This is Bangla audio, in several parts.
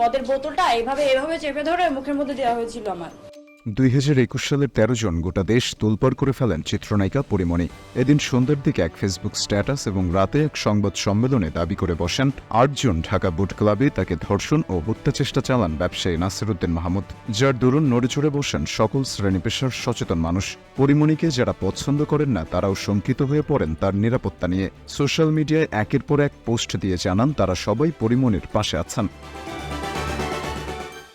মদের বোতলটা এভাবে এভাবে চেপে ধরে মুখের মধ্যে দেওয়া হয়েছিল আমার। দুই হাজার একুশ সালের তেরো জন গোটা দেশ তোলপাড় করে ফেলেন চিত্রনায়িকা পরিমণি। এদিন সন্ধ্যার দিকে এক ফেসবুক স্ট্যাটাস এবং রাতে এক সংবাদ সম্মেলনে দাবি করে বসেন আটজন ঢাকা বুট ক্লাবে তাকে ধর্ষণ ও হত্যা চেষ্টা চালান ব্যবসায়ী নাসিরুদ্দিন মাহমুদ। যার দরুন নড়ে চড়ে বসেন সকল শ্রেণি পেশার সচেতন মানুষ। পরিমণিকে যারা পছন্দ করেন না, তারাও শঙ্কিত হয়ে পড়েন তার নিরাপত্তা নিয়ে। সোশ্যাল মিডিয়ায় একের পর এক পোস্ট দিয়ে জানান তারা সবাই পরিমণির পাশে আছেন।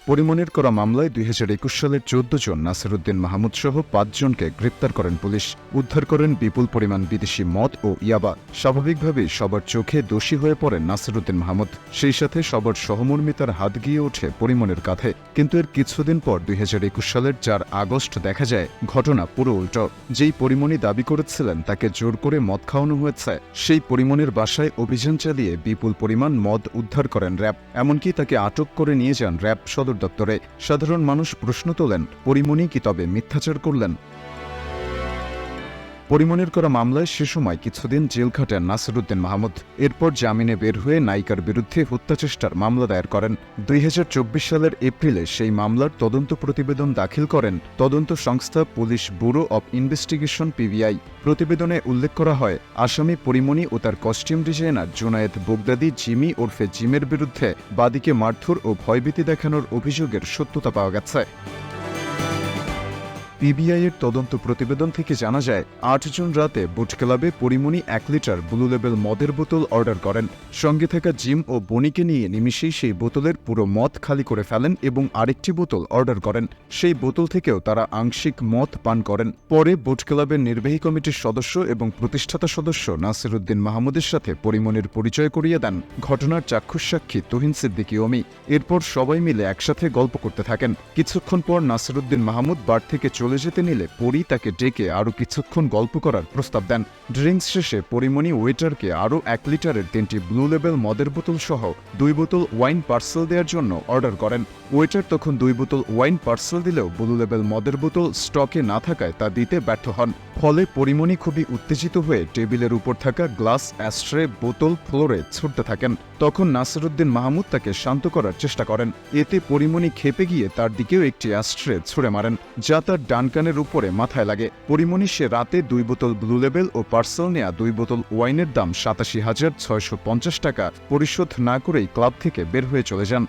পরিমণের করা মামলায় দুই হাজার একুশ সালের চোদ্দ জন নাসিরুদ্দিন মাহমুদ সহ পাঁচজনকে গ্রেপ্তার করেন পুলিশ। উদ্ধার করেন বিপুল পরিমাণ বিদেশি মদ ও ইয়াবা। স্বাভাবিকভাবেই সবার চোখে দোষী হয়ে পড়েন নাসিরুদ্দিন মাহমুদ। সেই সাথে সবার সহমর্মিতার হাত গিয়ে ওঠে পরিমণের কাঁধে। কিন্তু এর কিছুদিন পর দুই হাজার একুশ সালের চার আগস্ট দেখা যায়, ঘটনা পুরো উল্টো। যেই পরিমণি দাবি করেছিলেন তাকে জোর করে মদ খাওয়ানো হয়েছে, সেই পরিমণের বাসায় অভিযান চালিয়ে বিপুল পরিমাণ মদ উদ্ধার করেন র্যাব। এমনকি তাকে আটক করে নিয়ে যান র্যাব সদর দপ্তরে সাধারণ মানুষ প্রশ্ন তোলেন পরিমণি কি তবে মিথ্যাচার করলেন? পরিমণের করা মামলায় সে সময় কিছুদিন জেল খাটেন নাসিরুদ্দিন মাহমুদ। এরপর জামিনে বের হয়ে নায়িকার বিরুদ্ধে হত্যাচেষ্টার মামলা দায়ের করেন। দুই হাজার চব্বিশ সালের এপ্রিলে সেই মামলার তদন্ত প্রতিবেদন দাখিল করেন তদন্ত সংস্থা police bureau of investigation PBI. প্রতিবেদনে উল্লেখ করা হয়, আসামি পরিমণি ও তার costume designer Junayed Bogdadi Jimmy ওরফে জিমের বিরুদ্ধে বাদীকে মারধর ও ভয়ভীতি দেখানোর অভিযোগের সত্যতা পাওয়া গেছে। পিবিআই এর তদন্ত প্রতিবেদন থেকে জানা যায়, আট জুন রাতে বুট ক্লাবে পরিমণি এক লিটার ব্লু লেবেল মদের বোতল অর্ডার করেন। সঙ্গে থাকা জিম ও বনিকে নিয়ে নিমিশেই সেই বোতলের পুরো মদ খালি করে ফেলেন এবং আরেকটি বোতল অর্ডার করেন। সেই বোতল থেকেও তারা আংশিক মদ পান করেন। পরে বুট ক্লাবের নির্বাহী কমিটির সদস্য এবং প্রতিষ্ঠাতা সদস্য নাসিরুদ্দিন মাহমুদের সাথে পরিমণির পরিচয় করিয়ে দেন। ঘটনার চাক্ষুষ সাক্ষী তুহিন সিদ্দিকি অমি এরপর সবাই মিলে একসাথে গল্প করতে থাকেন। কিছুক্ষণ পর নাসিরুদ্দিন মাহমুদ বার থেকে চলে যেতে নিলে পরি তাকে ডেকে আরও কিছুক্ষণ গল্প করার প্রস্তাব দেন। ড্রিঙ্কস শেষে পরিমণি ওয়েটারকে আরও এক লিটারের তিনটি ব্লু লেবেল মদের বোতল সহ দুই বোতল ওয়াইন পার্সেল দেওয়ার জন্য অর্ডার করেন। ওয়েটার তখন দুই বোতল ওয়াইন পার্সেল দিলেও ব্লু লেবেল মদের বোতল স্টকে না থাকায় তা দিতে ব্যর্থ হন। ফলে পরিমণি খুবই উত্তেজিত হয়ে টেবিলের উপর থাকা গ্লাস অ্যাস্ট্রে বোতল, ফ্লোরে ছুটতে থাকেন। তখন নাসিরুদ্দিন মাহমুদ তাকে শান্ত করার চেষ্টা করেন। এতে পরিমণি খেপে গিয়ে তার দিকেও একটি অ্যাস্ট্রে ছুড়ে মারেন, যা তার ডানকানের উপরে মাথায় লাগে। পরিমণি সে রাতে দুই বোতল ব্লু লেবেল ও পার্সেল নেয়া দুই বোতল ওয়াইনের দাম সাতাশি হাজার ছয়শো টাকা পরিশোধ না করেই ক্লাব থেকে বের হয়ে চলে যান।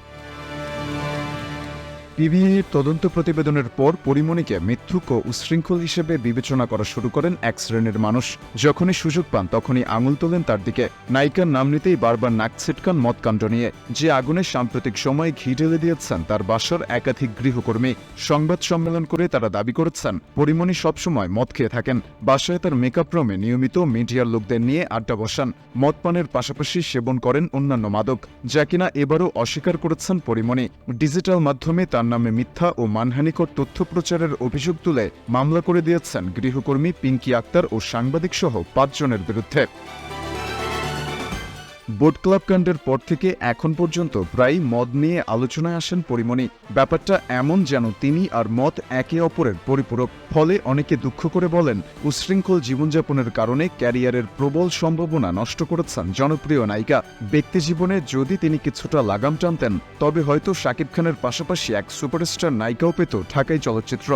পিবিআইয়ের তদন্ত প্রতিবেদনের পর পরিমণিকে মিথ্যুক ও উশৃঙ্খল হিসেবে বিবেচনা করা শুরু করেন এক শ্রেণির মানুষ। যখনই সুযোগ পান, তখনই আঙুল তোলেন তার দিকে। নায়িকার নাম নিতেই বারবার নাক ছিটকান মদকাণ্ড নিয়ে। যে আগুনে সাম্প্রতিক সময়ে ঘি ঢেলে দিয়েছেন, তার বাসার একাধিক গৃহকর্মী সংবাদ সম্মেলন করে তারা দাবি করেছেন, পরিমণি সবসময় মদ খেয়ে থাকেন। বাসায় তার মেকআপ রুমে নিয়মিত মিডিয়ার লোকদের নিয়ে আড্ডা বসান। মদ পানের পাশাপাশি সেবন করেন অন্যান্য মাদক, যা কিনা এবারও অস্বীকার করেছেন পরিমণি। ডিজিটাল মাধ্যমে তার নামে মিথ্যা ও মানহানিকর তথ্য প্রচারের অভিযোগ তুলে মামলা করে দিয়েছেন গৃহকর্মী পিঙ্কি আক্তার ও সাংবাদিক সহ পাঁচজনের বিরুদ্ধে। বোট ক্লাব কাণ্ডের পর থেকে এখন পর্যন্ত প্রায় মদ নিয়ে আলোচনায় আসেন পরিমণি। ব্যাপারটা এমন যেন তিনি আর মদ একে অপরের পরিপূরক। ফলে অনেকে দুঃখ করে বলেন, উশৃঙ্খল জীবনযাপনের কারণে ক্যারিয়ারের প্রবল সম্ভাবনা নষ্ট করেছেন জনপ্রিয় নায়িকা। ব্যক্তি জীবনে যদি তিনি কিছুটা লাগাম টানতেন, তবে হয়তো শাকিব খানের পাশাপাশি এক সুপারস্টার নায়িকাও পেত ঢাকাই চলচ্চিত্র।